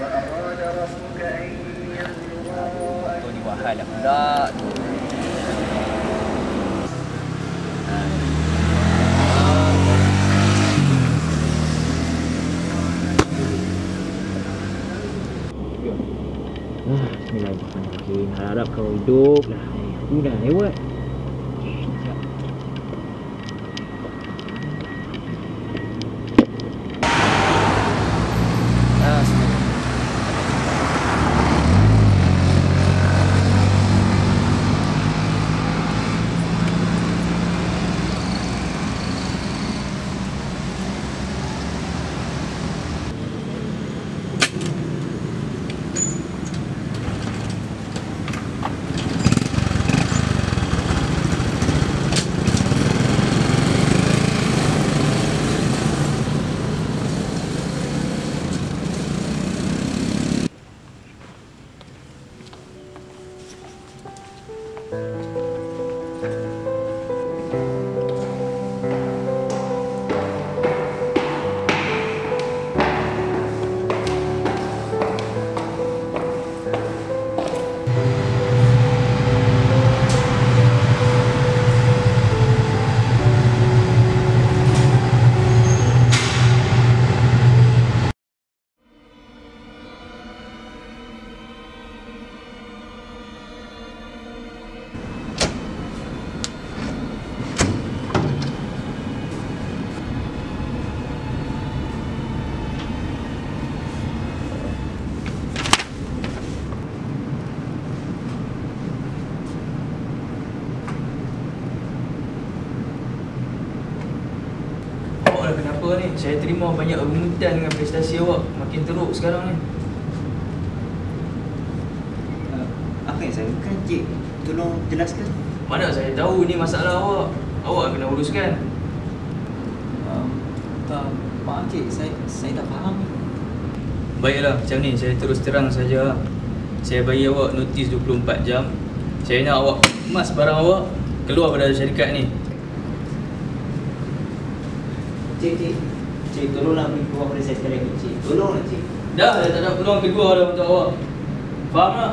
Kau ni mahal lah. Ah, Bismillahirrahmanirrahim. Harap kau hidup lah. Aku dah lewat. Saya terima banyak remutan dengan prestasi awak. Makin teruk sekarang ni. Uh, apa yang saya lakukan cik? Tolong jelaskan. Mana saya tahu ni masalah awak. Awak kena uruskan. Uh, tak, maaf cik, saya saya tak faham. Baiklah, macam ni. Saya terus terang saja. Saya bagi awak notis 24 jam. Saya nak awak emas barang awak Keluar pada syarikat ni. Cik, cik, cik tolonglah beri keluar pada saya sekali lagi cik. Tolonglah cik. Dah, dah tak ada peluang kedua dah untuk awak Faham tak?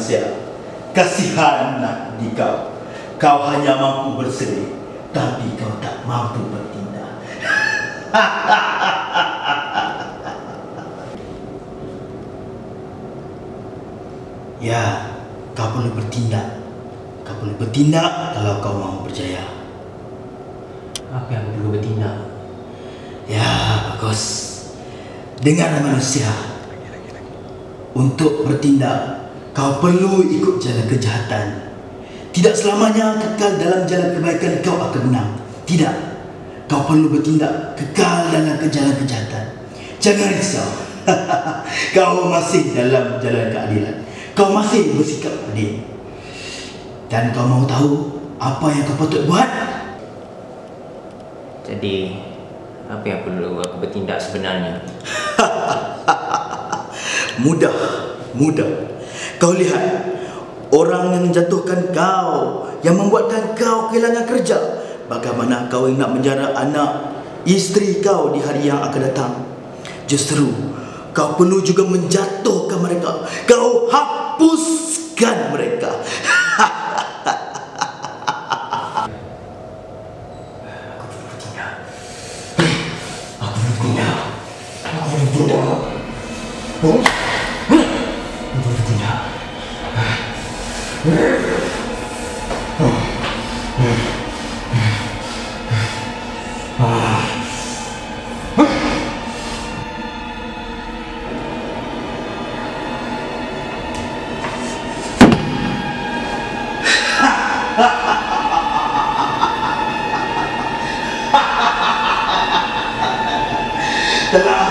Manusia, kasihan nak di kau. Kau hanya mampu bersedih, tapi kau tak mampu bertindak. ya, kau perlu bertindak. Kau perlu bertindak kalau kau mahu berjaya. Apa yang perlu bertindak? Ya, bagus. Dengar manusia. Untuk bertindak, kau perlu ikut jalan kejahatan. Tidak selamanya kekal dalam jalan kebaikan kau akan menang. Tidak. Kau perlu bertindak kekal dalam jalan kejahatan. Jangan risau. kau masih dalam jalan keadilan. Kau masih bersikap adil. Dan kau mau tahu apa yang kau patut buat? Jadi, apa yang perlu aku bertindak sebenarnya? Mudah, mudah. Kau lihat orang yang menjatuhkan kau, yang membuatkan kau kehilangan kerja. Bagaimana kau nak menjara anak isteri kau di hari yang akan datang? Justru kau perlu juga menjatuhkan mereka. Kau hapuskan mereka. telah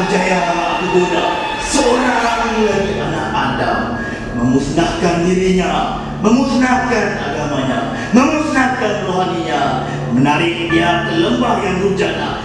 berjaya aku goda seorang lagi anak Adam memusnahkan dirinya, memusnahkan agamanya, memusnahkan rohaninya, menarik dia ke lembah yang durjana.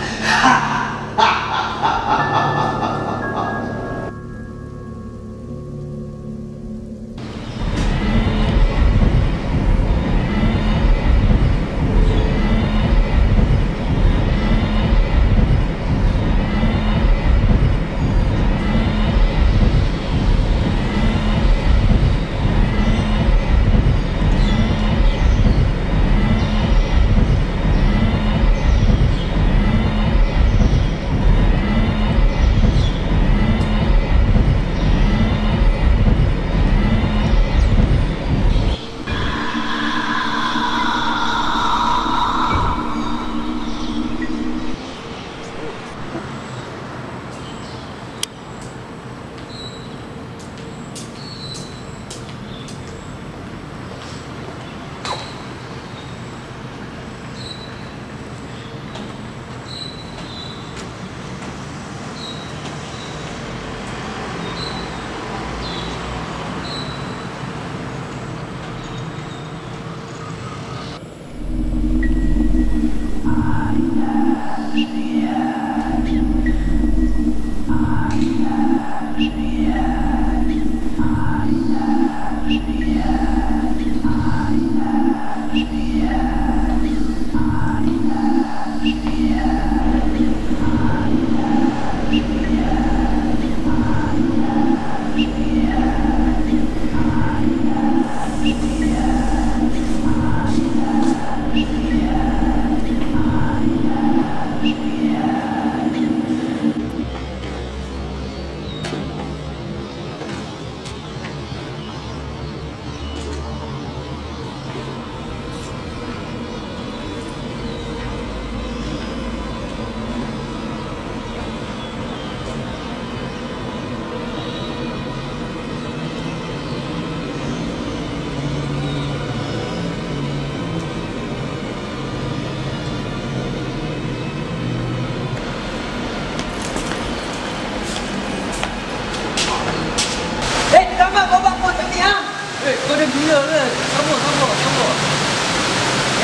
Gila ke? Sabar, sabar, sabar.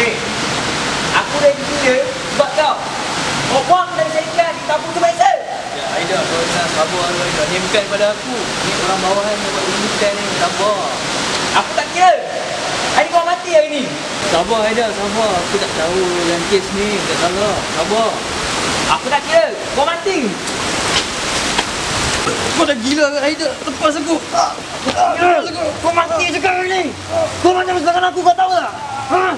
Eh, aku dah gila sebab kau. Kau buang dari syarikat di kampung tu biasa. Ya, Aida, kau nak sabar dulu, Aida. Ni bukan pada aku. Ni orang bawahan yang buat ini bukan ni. Sabar. Aku tak kira. Hari kau mati hari ni. Sabar, Aida, sabar. Aku tak tahu yang kes ni. Tak salah. Sabar. Aku tak kira. Kau mati. Kau dah gila ke Haida? Lepas aku. Lepas aku. Kau mati sekarang ni. Kau macam serangan aku kau tahu tak? Ha?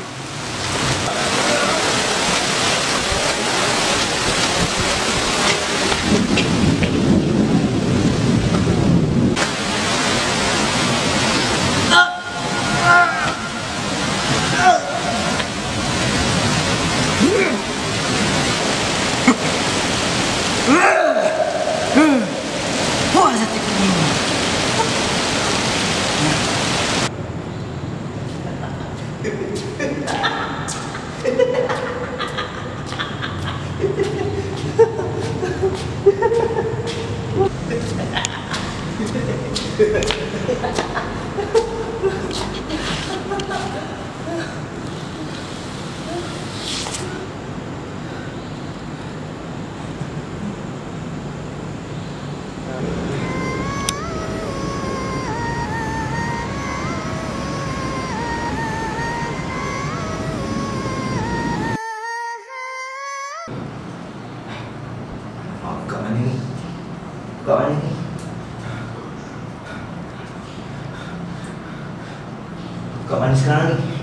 Kat mana sekarang ni?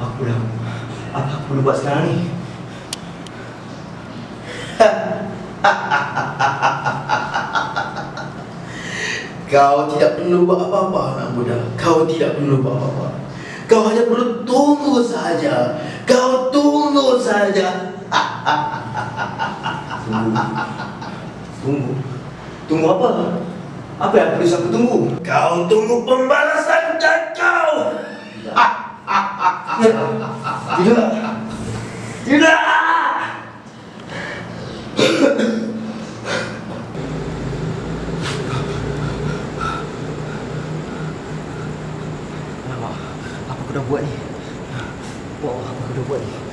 Apa dah? Apa aku perlu buat sekarang ni? Kau tidak perlu buat apa-apa anak muda. Kau tidak perlu buat apa-apa. Kau hanya perlu tunggu saja. Kau tunggu saja. Tunggu. Tunggu apa? Apa yang perlu aku tunggu? Kau tunggu pembalasan dan kau. Tidak. Tidak. Alamak, apa aku dah buat ni? Apa aku dah buat ni?